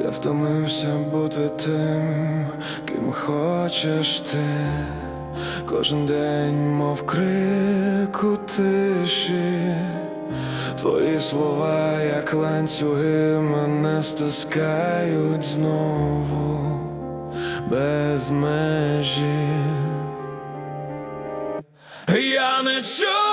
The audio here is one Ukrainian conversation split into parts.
Я втомився бути тим, ким хочеш ти. Кожен день, мов крик у тиші. Твої слова, як ланцюги, мене стискають знову без межі. Я не чую,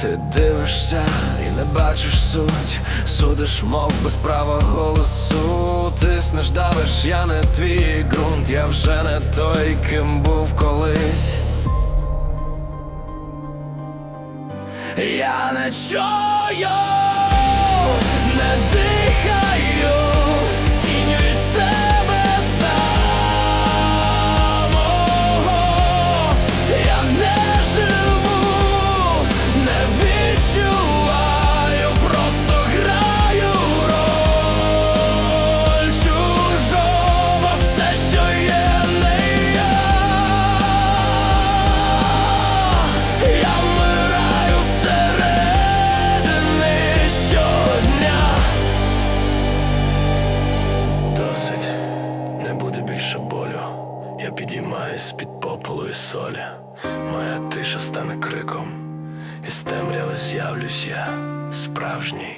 Ти дивишся і не бачиш суть, судиш, мов без права голосу. Тиснеш, давиш, я не твій ґрунт, я вже не той, ким був колись. Я не чую, більше болю. Я підіймаюсь під попелу і солі. Моя тиша стане криком, і з темряви з'явлюсь я справжній.